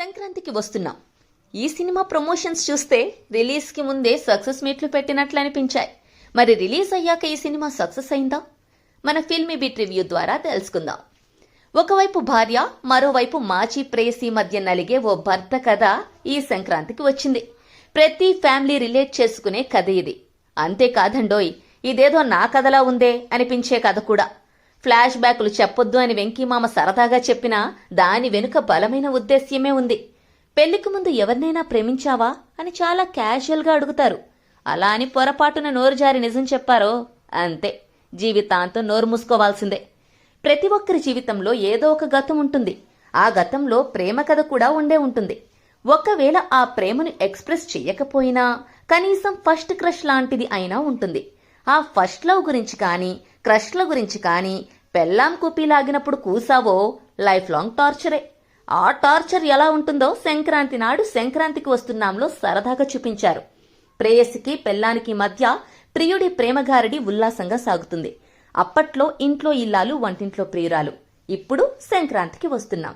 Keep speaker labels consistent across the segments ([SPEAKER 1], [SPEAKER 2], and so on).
[SPEAKER 1] సంక్రాంతికి వస్తున్నాం. ఈ సినిమా ప్రమోషన్స్ చూస్తే రిలీజ్కి ముందే సక్సెస్ మీట్లు పెట్టినట్లు అనిపించాయి. మరి రిలీజ్ అయ్యాక ఈ సినిమా సక్సెస్ అయిందా? మన ఫిల్మీ బిట్ రివ్యూ ద్వారా తెలుసుకుందాం. ఒకవైపు భార్య మరోవైపు మాజీ ప్రేయసి మధ్య నలిగే ఓ భర్త కథ ఈ సంక్రాంతికి వచ్చింది. ప్రతి ఫ్యామిలీ రిలేట్ చేసుకునే కథ ఇది. అంతేకాదండోయ్ ఇదేదో నా కథలా ఉందే అనిపించే కథ కూడా. ఫ్లాష్ బ్యాక్లు చెప్పొద్దు అని వెంకీమామ సరదాగా చెప్పినా దాని వెనుక బలమైన ఉద్దేశ్యమే ఉంది. పెళ్ళికి ముందు ఎవరినైనా ప్రేమించావా అని చాలా క్యాజువల్గా అడుగుతారు. అలా అని పొరపాటున నోరు జారి నిజం చెప్పారో? అంతే. జీవితాంతం నోరు మూసుకోవాల్సిందే. ప్రతి ఒక్కరి జీవితంలో ఏదో ఒక గతం ఉంటుంది. ఆ గతంలో ప్రేమ కథ కూడా ఉండే ఉంటుంది. ఒకవేళ ఆ ప్రేమను ఎక్స్ప్రెస్ చేయకపోయినా కనీసం ఫస్ట్ క్రష్ లాంటిది అయినా ఉంటుంది. ఆ ఫస్ట్ లవ్ గురించి కానీ క్రష్ల గురించి కానీ పెళ్ళాం కుప్పి లాగినప్పుడు కూసావో లైఫ్ లాంగ్ టార్చరే. ఆ టార్చర్ ఎలా ఉంటుందో సంక్రాంతి నాడు సంక్రాంతికి వస్తున్నాంలో సరదాగా చూపించారు. ప్రేయసికి పెళ్ళానికి మధ్య ప్రియుడి ప్రేమగారిడి ఉల్లాసంగా సాగుతుంది. అప్పట్లో ఇంట్లో ఇల్లాలు వంటింట్లో ప్రియురాలు. ఇప్పుడు సంక్రాంతికి వస్తున్నాం.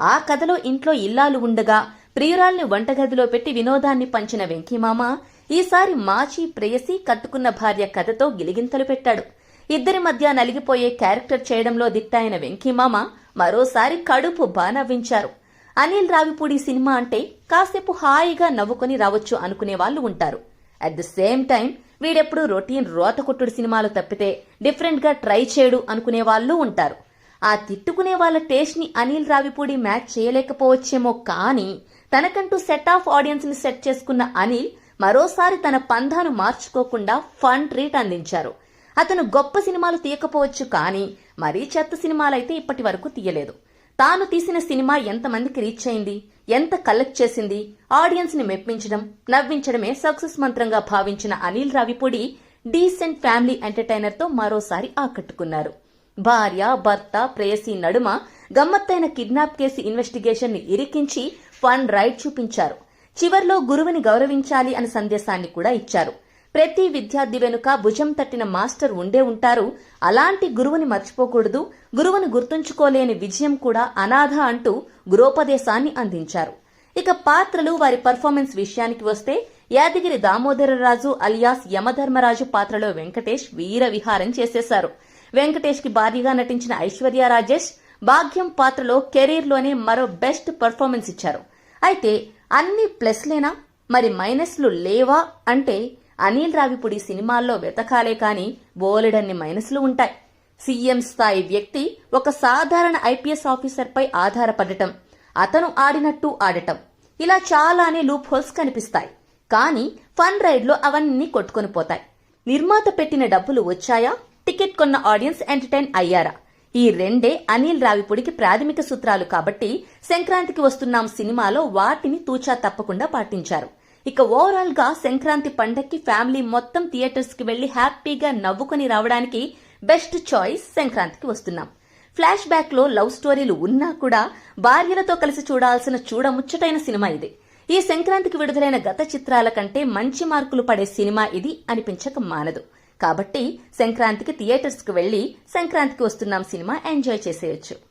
[SPEAKER 1] ఆ కథలో ఇంట్లో ఇల్లాలు ఉండగా ప్రియురాల్ని వంటగదిలో పెట్టి వినోదాన్ని పంచిన వెంకీమామ ఈసారి మాచి ప్రేయసి కట్టుకున్న భార్య కథతో గిలిగింతలు పెట్టాడు. ఇద్దరి మధ్య నలిగిపోయే క్యారెక్టర్ చేయడంలో దిట్టయిన వెంకీమామ మరోసారి కడుపు బానవ్వించారు. అనిల్ రావిపూడి సినిమా అంటే కాసేపు హాయిగా నవ్వుకొని రావచ్చు అనుకునే వాళ్ళు ఉంటారు. అట్ ద సేమ్ టైం వీడెప్పుడు రొటీన్ రోతకొట్టుడు సినిమాలు తప్పితే డిఫరెంట్గా ట్రై చేయడు అనుకునే వాళ్ళు ఉంటారు. ఆ తిట్టుకునే వాళ్ళ టేస్ట్ని అనిల్ రావిపూడి మ్యాచ్ చేయలేకపోవచ్చేమో కానీ తనకంటూ సెట్ ఆఫ్ ఆడియన్స్ని సెట్ చేసుకున్న అనిల్ మరోసారి తన పంధాను మార్చుకోకుండా ఫన్ ట్రీట్ అందించారు. అతను గొప్ప సినిమాలు తీయకపోవచ్చు కానీ మరీ చెత్త సినిమాలైతే ఇప్పటి వరకు తీయలేదు. తాను తీసిన సినిమా ఎంతమందికి రీచ్ అయింది? ఎంత కలెక్ట్ చేసింది? ఆడియన్స్ని మెప్పించడం నవ్వించడమే సక్సెస్ మంత్రంగా భావించిన అనిల్ రావిపూడి డీసెంట్ ఫ్యామిలీ ఎంటర్టైనర్తో మరోసారి ఆకట్టుకున్నారు. భార్య భర్త ప్రేయసి నడుమ గమ్మత్తైన కిడ్నాప్ కేసు ఇన్వెస్టిగేషన్ని ఇరికించి ఫన్ రైడ్ చూపించారు. చివర్లో గురువుని గౌరవించాలి అనే సందేశాన్ని కూడా ఇచ్చారు. ప్రతి విద్యార్థి వెనుక భుజం తట్టిన మాస్టర్ ఉండే ఉంటారు. అలాంటి గురువుని మర్చిపోకూడదు. గురువుని గుర్తుంచుకోలేని విజయం కూడా అనాథ అంటూ గురోపదేశాన్ని అందించారు. ఇక పాత్రలు వారి పర్ఫార్మెన్స్ విషయానికి వస్తే యాదగిరి దామోదరరాజు అలియాస్ యమధర్మరాజు పాత్రలో వెంకటేష్ వీర విహారం చేసేశారు. వెంకటేష్కి భారీగా నటించిన ఐశ్వర్య రాజేష్ భాగ్యం పాత్రలో కెరీర్లోనే మరో బెస్ట్ పర్ఫార్మెన్స్ ఇచ్చారు. అయితే అన్ని ప్లస్లేనా? మరి మైనస్లు లేవా? అంటే అనిల్ రావిపూడి సినిమాల్లో వెతకాలే కాని బోలెడన్ని మైనస్లు ఉంటాయి. సీఎం స్థాయి వ్యక్తి ఒక సాధారణ ఐపీఎస్ ఆఫీసర్పై ఆధారపడటం అతను ఆడినట్టు ఆడటం. ఇలా చాలానే లూప్ హోల్స్ కనిపిస్తాయి. కానీ ఫన్ రైడ్లో అవన్నీ కొట్టుకొని పోతాయి. నిర్మాత పెట్టిన డబ్బులు వచ్చాయా? టికెట్ కొన్న ఆడియన్స్ ఎంటర్టైన్ అయ్యారా? ఈ రెండే అనిల్ రావిపూడికి ప్రాథమిక సూత్రాలు కాబట్టి సంక్రాంతికి వస్తున్నాం సినిమాలో వాటిని తూచా తప్పకుండా పాటించారు. ఇక ఓవరాల్గా సంక్రాంతి పండక్కి ఫ్యామిలీ మొత్తం థియేటర్స్కి వెళ్ళి హ్యాపీగా నవ్వుకొని రావడానికి బెస్ట్ చాయిస్ సంక్రాంతికి వస్తున్నాం. ఫ్లాష్ బ్యాక్లో లవ్ స్టోరీలు ఉన్నా కూడా భార్యలతో కలిసి చూడాల్సిన చూడముచ్చటైన సినిమా ఇది. ఈ సంక్రాంతికి విడుదలైన గత చిత్రాల కంటే మంచి మార్కులు పడే సినిమా ఇది అనిపించక మానదు. కాబట్టి సంక్రాంతికి థియేటర్స్కు వెళ్ళి సంక్రాంతికి వస్తున్నాం సినిమా ఎంజాయ్ చేసేయొచ్చు.